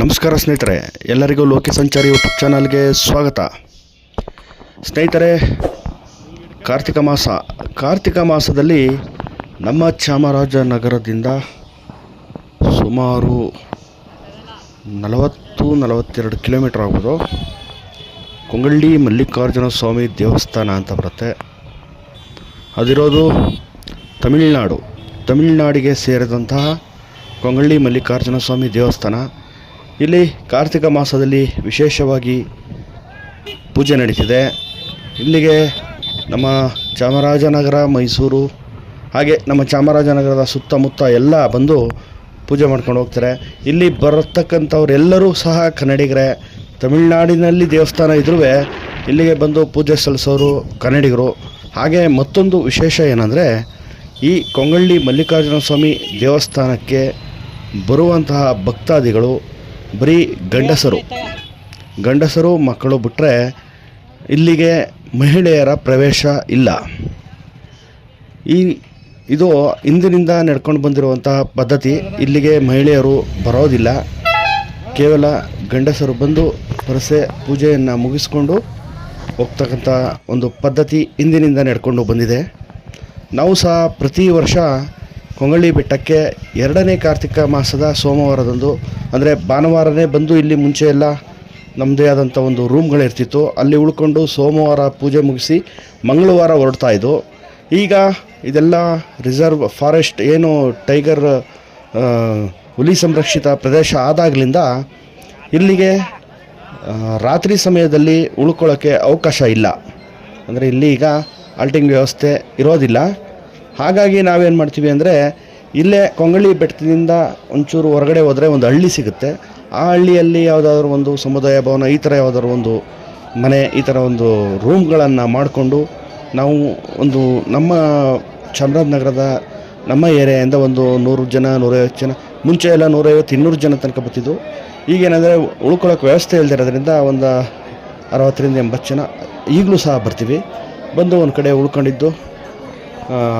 ನಮಸ್ಕಾರ ಸ್ನೇಹಿತರೆ, ಎಲ್ಲರಿಗೂ ಲೋಕಿ ಸಂಚಾರಿ ಯೂಟ್ಯೂಬ್ ಚಾನಲ್ಗೆ ಸ್ವಾಗತ. ಸ್ನೇಹಿತರೆ, ಕಾರ್ತಿಕ ಮಾಸ. ಕಾರ್ತಿಕ ಮಾಸದಲ್ಲಿ ನಮ್ಮ ಚಾಮರಾಜನಗರದಿಂದ ಸುಮಾರು ನಲವತ್ತು, ನಲವತ್ತೆರಡು ಕಿಲೋಮೀಟ್ರ್ ಆಗ್ಬೋದು. ಕೊಂಗಳ್ಳಿ ಮಲ್ಲಿಕಾರ್ಜುನ ಸ್ವಾಮಿ ದೇವಸ್ಥಾನ ಅಂತ ಬರುತ್ತೆ. ಅದಿರೋದು ತಮಿಳುನಾಡು. ತಮಿಳುನಾಡಿಗೆ ಸೇರಿದಂತಹ ಕೊಂಗಳ್ಳಿ ಮಲ್ಲಿಕಾರ್ಜುನ ಸ್ವಾಮಿ ದೇವಸ್ಥಾನ. ಇಲ್ಲಿ ಕಾರ್ತಿಕ ಮಾಸದಲ್ಲಿ ವಿಶೇಷವಾಗಿ ಪೂಜೆ ನಡೀತಿದೆ. ಇಲ್ಲಿಗೆ ನಮ್ಮ ಚಾಮರಾಜನಗರ, ಮೈಸೂರು, ಹಾಗೆ ನಮ್ಮ ಚಾಮರಾಜನಗರದ ಸುತ್ತಮುತ್ತ ಎಲ್ಲ ಬಂದು ಪೂಜೆ ಮಾಡ್ಕೊಂಡು ಹೋಗ್ತಾರೆ. ಇಲ್ಲಿ ಬರತಕ್ಕಂಥವರೆಲ್ಲರೂ ಸಹ ಕನ್ನಡಿಗರೇ. ತಮಿಳುನಾಡಿನಲ್ಲಿ ದೇವಸ್ಥಾನ ಇದ್ರೂ ಇಲ್ಲಿಗೆ ಬಂದು ಪೂಜೆ ಸಲ್ಲಿಸೋರು ಕನ್ನಡಿಗರು. ಹಾಗೆ ಮತ್ತೊಂದು ವಿಶೇಷ ಏನಂದರೆ, ಈ ಕೊಂಗಳ್ಳಿ ಮಲ್ಲಿಕಾರ್ಜುನ ಸ್ವಾಮಿ ದೇವಸ್ಥಾನಕ್ಕೆ ಬರುವಂತಹ ಭಕ್ತಾದಿಗಳು ಬರೀ ಗಂಡಸರು. ಗಂಡಸರು, ಮಕ್ಕಳು ಬಿಟ್ಟರೆ ಇಲ್ಲಿಗೆ ಮಹಿಳೆಯರ ಪ್ರವೇಶ ಇಲ್ಲ. ಈ, ಇದು ಹಿಂದಿನಿಂದ ನಡ್ಕೊಂಡು ಬಂದಿರುವಂತಹ ಪದ್ಧತಿ. ಇಲ್ಲಿಗೆ ಮಹಿಳೆಯರು ಬರೋದಿಲ್ಲ. ಕೇವಲ ಗಂಡಸರು ಬಂದು ಪರಸೆ ಪೂಜೆಯನ್ನು ಮುಗಿಸ್ಕೊಂಡು ಹೋಗ್ತಕ್ಕಂಥ ಒಂದು ಪದ್ಧತಿ ಇಂದಿನಿಂದ ನಡ್ಕೊಂಡು ಬಂದಿದೆ. ನಾವು ಸಹ ಪ್ರತಿ ವರ್ಷ ಕೊಂಗಳ್ಳಿ ಬೆಟ್ಟಕ್ಕೆ ಎರಡನೇ ಕಾರ್ತಿಕ ಮಾಸದ ಸೋಮವಾರದಂದು, ಅಂದರೆ ಭಾನುವಾರನೇ ಬಂದು ಇಲ್ಲಿ ಮುಂಚೆ ಎಲ್ಲ ನಮ್ಮದೇ ಆದಂಥ ಒಂದು ರೂಮ್ಗಳಿರ್ತಿತ್ತು ಅಲ್ಲಿ ಉಳ್ಕೊಂಡು ಸೋಮವಾರ ಪೂಜೆ ಮುಗಿಸಿ ಮಂಗಳವಾರ ಹೊರಡ್ತಾ ಇದ್ದು, ಈಗ ಇದೆಲ್ಲ ರಿಸರ್ವ್ ಫಾರೆಸ್ಟ್ ಏನು ಟೈಗರ್ ಹುಲಿ ಸಂರಕ್ಷಿತ ಪ್ರದೇಶ ಆದಾಗಲಿಂದ ಇಲ್ಲಿಗೆ ರಾತ್ರಿ ಸಮಯದಲ್ಲಿ ಉಳ್ಕೊಳ್ಳೋಕ್ಕೆ ಅವಕಾಶ ಇಲ್ಲ. ಅಂದರೆ ಇಲ್ಲಿ ಈಗ ಆಲ್ಟಿಂಗ್ ವ್ಯವಸ್ಥೆ ಇರೋದಿಲ್ಲ. ಹಾಗಾಗಿ ನಾವೇನು ಮಾಡ್ತೀವಿ ಅಂದರೆ, ಇಲ್ಲೇ ಕೊಂಗಳಿ ಬೆಟ್ಟದಿಂದ ಒಂಚೂರು ಹೊರಗಡೆ ಹೋದರೆ ಒಂದು ಹಳ್ಳಿ ಸಿಗುತ್ತೆ. ಆ ಹಳ್ಳಿಯಲ್ಲಿ ಯಾವುದಾದ್ರೂ ಒಂದು ಸಮುದಾಯ ಭವನ, ಈ ಥರ ಯಾವುದಾದ್ರು ಒಂದು ಮನೆ, ಈ ಥರ ಒಂದು ರೂಮ್ಗಳನ್ನು ಮಾಡಿಕೊಂಡು ನಾವು ಒಂದು ನಮ್ಮ ಚಾಮರಾಜನಗರದ ನಮ್ಮ ಏರಿಯಾಯಿಂದ ಒಂದು ನೂರು ಜನ ನೂರೈವತ್ತು ಜನ, ಮುಂಚೆ ಎಲ್ಲ ನೂರೈವತ್ತು ಇನ್ನೂರು ಜನ ತನಕ ಬರ್ತಿದ್ದು ಈಗೇನೆಂದರೆ ಉಳ್ಕೊಳ್ಳೋಕೆ ವ್ಯವಸ್ಥೆ ಇಲ್ದಿರೋದ್ರಿಂದ ಒಂದು ಅರವತ್ತರಿಂದ ಎಂಬತ್ತು ಜನ ಈಗಲೂ ಸಹ ಬರ್ತೀವಿ. ಬಂದು ಒಂದು ಕಡೆ ಉಳ್ಕೊಂಡಿದ್ದು.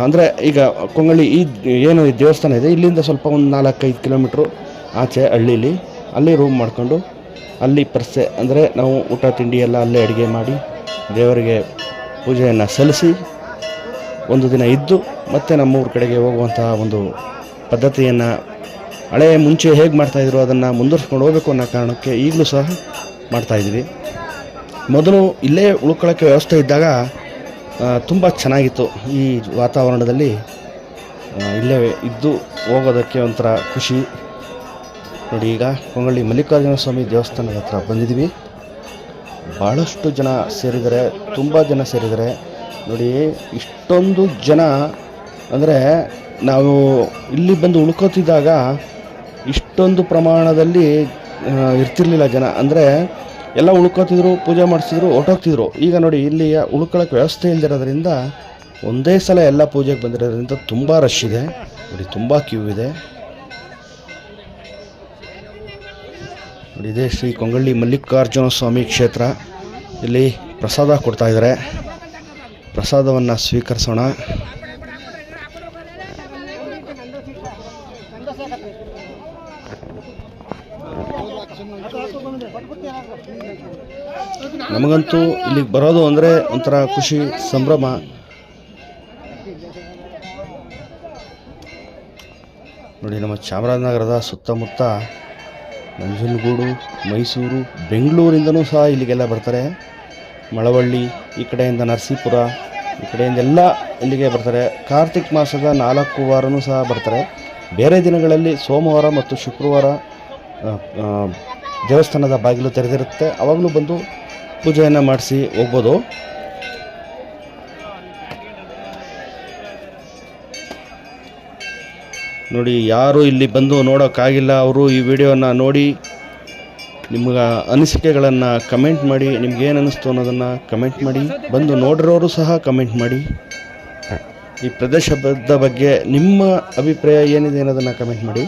ಅಂದರೆ ಈಗ ಕೊಂಗಳಿ ಈ ಏನು ಈ ದೇವಸ್ಥಾನ ಇದೆ, ಇಲ್ಲಿಂದ ಸ್ವಲ್ಪ ಒಂದು ನಾಲ್ಕೈದು ಕಿಲೋಮೀಟ್ರು ಆಚೆ ಹಳ್ಳೀಲಿ. ಅಲ್ಲಿ ರೂಮ್ ಮಾಡಿಕೊಂಡು, ಅಲ್ಲಿ ಪರ್ಸೆ, ಅಂದರೆ ನಾವು ಊಟ ತಿಂಡಿ ಎಲ್ಲ ಅಲ್ಲೇ ಅಡುಗೆ ಮಾಡಿ, ದೇವರಿಗೆ ಪೂಜೆಯನ್ನು ಸಲ್ಲಿಸಿ, ಒಂದು ದಿನ ಇದ್ದು, ಮತ್ತೆ ನಮ್ಮೂರ ಕಡೆಗೆ ಹೋಗುವಂತಹ ಒಂದು ಪದ್ಧತಿಯನ್ನು ಹಳೆ ಮುಂಚೆ ಹೇಗೆ ಮಾಡ್ತಾಯಿದ್ರು ಅದನ್ನು ಮುಂದುವರ್ಸ್ಕೊಂಡು ಹೋಗಬೇಕು ಅನ್ನೋ ಕಾರಣಕ್ಕೆ ಈಗಲೂ ಸಹ ಮಾಡ್ತಾಯಿದ್ವಿ ಮೊದಲು ಇಲ್ಲೇ ಉಳ್ಕೊಳ್ಳೋಕ್ಕೆ ವ್ಯವಸ್ಥೆ ಇದ್ದಾಗ ತುಂಬ ಚೆನ್ನಾಗಿತ್ತು ಈ ವಾತಾವರಣದಲ್ಲಿ. ಇಲ್ಲೇ ಇದ್ದು ಹೋಗೋದಕ್ಕೆ ಒಂಥರ ಖುಷಿ. ನೋಡಿ ಈಗ ಕೊಂಗಳ್ಳಿ ಮಲ್ಲಿಕಾರ್ಜುನ ಸ್ವಾಮಿ ದೇವಸ್ಥಾನದ ಹತ್ರ ಬಂದಿದ್ದೀವಿ. ಭಾಳಷ್ಟು ಜನ ಸೇರಿದರೆ ತುಂಬ ಜನ ಸೇರಿದರೆ ನೋಡಿ ಇಷ್ಟೊಂದು ಜನ ಅಂದರೆ ನಾವು ಇಲ್ಲಿ ಬಂದು ಉಳ್ಕೋತಿದ್ದಾಗ ಇಷ್ಟೊಂದು ಪ್ರಮಾಣದಲ್ಲಿ ಇರ್ತಿರ್ಲಿಲ್ಲ ಜನ. ಅಂದರೆ ಎಲ್ಲ ಉಳ್ಕೋತಿದ್ರು ಪೂಜೆ ಮಾಡಿಸಿದ್ರು, ಹೊರ್ಟೋಗ್ತಿದ್ರು. ಈಗ ನೋಡಿ ಇಲ್ಲಿ ಉಳ್ಕೊಳ್ಳೋಕೆ ವ್ಯವಸ್ಥೆ ಇಲ್ದಿರೋದ್ರಿಂದ ಒಂದೇ ಸಲ ಎಲ್ಲ ಪೂಜೆಗೆ ಬಂದಿರೋದ್ರಿಂದ ತುಂಬ ರಶ್ ಇದೆ. ನೋಡಿ, ತುಂಬ ಕ್ಯೂ ಇದೆ. ನೋಡಿ, ಇದೇ ಶ್ರೀ ಕೊಂಗಳ್ಳಿ ಮಲ್ಲಿಕಾರ್ಜುನ ಸ್ವಾಮಿ ಕ್ಷೇತ್ರ. ಇಲ್ಲಿ ಪ್ರಸಾದ ಕೊಡ್ತಾಯಿದ್ದಾರೆ ಪ್ರಸಾದವನ್ನು ಸ್ವೀಕರಿಸೋಣ. ನಮಗಂತೂ ಇಲ್ಲಿಗೆ ಬರೋದು ಅಂದರೆ ಒಂಥರ ಖುಷಿ, ಸಂಭ್ರಮ. ನೋಡಿ, ನಮ್ಮ ಚಾಮರಾಜನಗರದ ಸುತ್ತಮುತ್ತ ನಂಜನಗೂಡು, ಮೈಸೂರು, ಬೆಂಗಳೂರಿಂದನೂ ಸಹ ಇಲ್ಲಿಗೆಲ್ಲ ಬರ್ತಾರೆ. ಮಳವಳ್ಳಿ, ಈ ಕಡೆಯಿಂದ ನರಸೀಪುರ, ಈ ಕಡೆಯಿಂದ ಎಲ್ಲ ಇಲ್ಲಿಗೆ ಬರ್ತಾರೆ. ಕಾರ್ತಿಕ್ ಮಾಸದ ನಾಲ್ಕು ವಾರನೂ ಸಹ ಬರ್ತಾರೆ. ಬೇರೆ ದಿನಗಳಲ್ಲಿ ಸೋಮವಾರ ಮತ್ತು ಶುಕ್ರವಾರ ದೇವಸ್ಥಾನದ ಬಾಗಿಲು ತೆರೆದಿರುತ್ತೆ. ಅವಾಗಲೂ ಬಂದು ಪೂಜೆಯನ್ನು ಮಾಡಿಸಿ ಹೋಗ್ಬೋದು. ನೋಡಿ, ಯಾರು ಇಲ್ಲಿ ಬಂದು ನೋಡೋಕ್ಕಾಗಿಲ್ಲ, ಅವರು ಈ ವಿಡಿಯೋನ ನೋಡಿ ನಿಮ್ಗೆ ಅನಿಸಿಕೆಗಳನ್ನು ಕಮೆಂಟ್ ಮಾಡಿ ನಿಮ್ಗೇನು ಅನ್ನಿಸ್ತು ಅನ್ನೋದನ್ನು ಕಮೆಂಟ್ ಮಾಡಿ, ಬಂದು ನೋಡಿರೋರು ಸಹ ಕಮೆಂಟ್ ಮಾಡಿ. ಈ ಪ್ರದೇಶದ ಬಗ್ಗೆ ನಿಮ್ಮ ಅಭಿಪ್ರಾಯ ಏನಿದೆ ಅನ್ನೋದನ್ನು ಕಮೆಂಟ್ ಮಾಡಿ.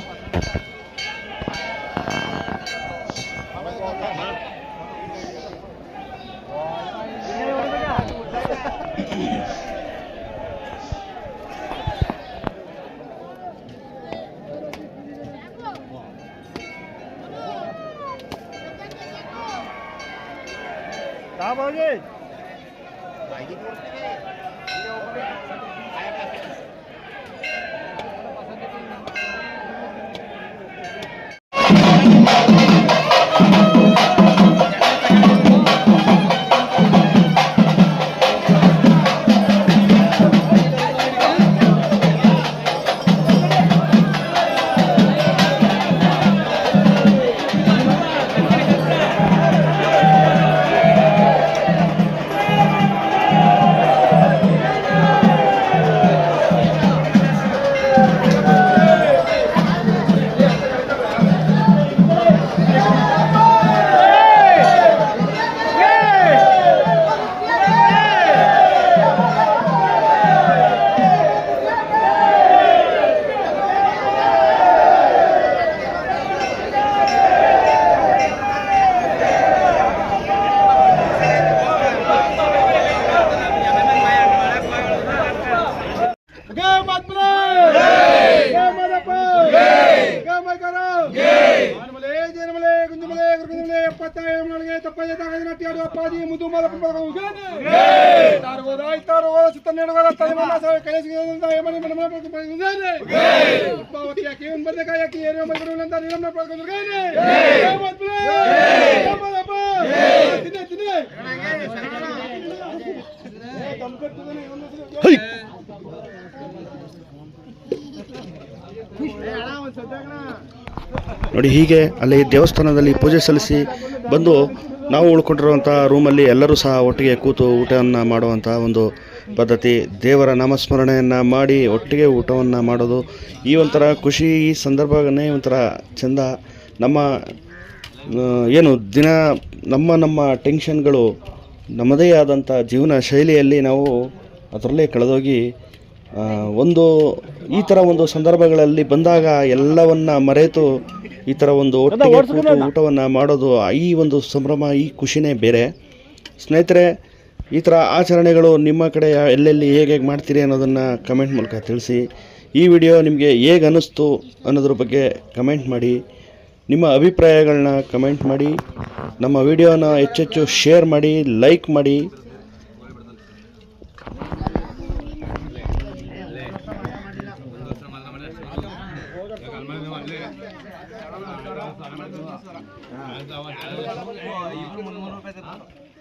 ਆ ਬਾਜੀ ਭਾਈ ਜੀ। ಮನ ಮನ ಒಂದು ಏರಿಯ ಅಂತ ನೋಡಿ ಹೀಗೆ ಅಲ್ಲಿ ದೇವಸ್ಥಾನದಲ್ಲಿ ಪೂಜೆ ಸಲ್ಲಿಸಿ ಬಂದು ನಾವು ಉಳ್ಕೊಂಡಿರುವಂಥ ರೂಮಲ್ಲಿ ಎಲ್ಲರೂ ಸಹ ಒಟ್ಟಿಗೆ ಕೂತು ಊಟವನ್ನು ಮಾಡುವಂಥ ಒಂದು ಪದ್ಧತಿ ದೇವರ ನಾಮಸ್ಮರಣೆಯನ್ನು ಮಾಡಿ ಒಟ್ಟಿಗೆ ಊಟವನ್ನು ಮಾಡೋದು ಈ ಒಂಥರ ಖುಷಿ ಈ ಸಂದರ್ಭನೇ ಒಂಥರ ಚೆಂದ ನಮ್ಮ ಏನು ದಿನ ನಮ್ಮ ನಮ್ಮ ಟೆನ್ಷನ್ಗಳು ನಮ್ಮದೇ ಆದಂಥ ಜೀವನ ಶೈಲಿಯಲ್ಲಿ ನಾವು ಅದರಲ್ಲೇ ಕಳೆದೋಗಿ ಒಂದು ಈ ಥರ ಒಂದು ಸಂದರ್ಭಗಳಲ್ಲಿ ಬಂದಾಗ ಎಲ್ಲವನ್ನ ಮರೆತು ಈ ಥರ ಒಂದು ಒಟ್ಟಿಗೆ ಊಟವನ್ನು ಮಾಡೋದು ಈ ಒಂದು ಸಂಭ್ರಮ ಈ ಖುಷಿನೇ ಬೇರೆ. ಸ್ನೇಹಿತರೆ ಈ ಥರ ಆಚರಣೆಗಳು ನಿಮ್ಮ ಕಡೆ ಎಲ್ಲೆಲ್ಲಿ ಹೇಗೆ ಹೇಗೆ ಮಾಡ್ತೀರಿ ಅನ್ನೋದನ್ನು ಕಮೆಂಟ್ ಮೂಲಕ ತಿಳಿಸಿ. ಈ ವಿಡಿಯೋ ನಿಮಗೆ ಹೇಗೆ ಅನ್ನಿಸ್ತು ಅನ್ನೋದ್ರ ಬಗ್ಗೆ ಕಮೆಂಟ್ ಮಾಡಿ. ನಿಮ್ಮ ಅಭಿಪ್ರಾಯಗಳನ್ನ ಕಮೆಂಟ್ ಮಾಡಿ. ನಮ್ಮ ವಿಡಿಯೋನ ಹೆಚ್ಚೆಚ್ಚು ಶೇರ್ ಮಾಡಿ ಲೈಕ್ ಮಾಡಿ.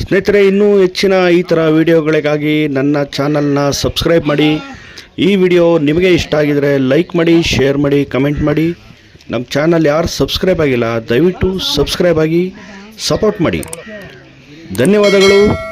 ಸ್ನೇಹಿತರೆ ಇನ್ನೂ ಹೆಚ್ಚಿನ ಈ ಥರ ವಿಡಿಯೋಗಳಿಗಾಗಿ ನನ್ನ ಚಾನಲ್ನ ಸಬ್ಸ್ಕ್ರೈಬ್ ಮಾಡಿ. ಈ ವಿಡಿಯೋ ನಿಮಗೆ ಇಷ್ಟ ಆಗಿದರೆ ಲೈಕ್ ಮಾಡಿ ಶೇರ್ ಮಾಡಿ ಕಮೆಂಟ್ ಮಾಡಿ. ನಮ್ಮ ಚಾನಲ್ ಯಾರು ಸಬ್ಸ್ಕ್ರೈಬ್ ಆಗಿಲ್ಲ ದಯವಿಟ್ಟು ಸಬ್ಸ್ಕ್ರೈಬ್ ಆಗಿ. ಸಪೋರ್ಟ್ ಮಾಡಿ. ಧನ್ಯವಾದಗಳು.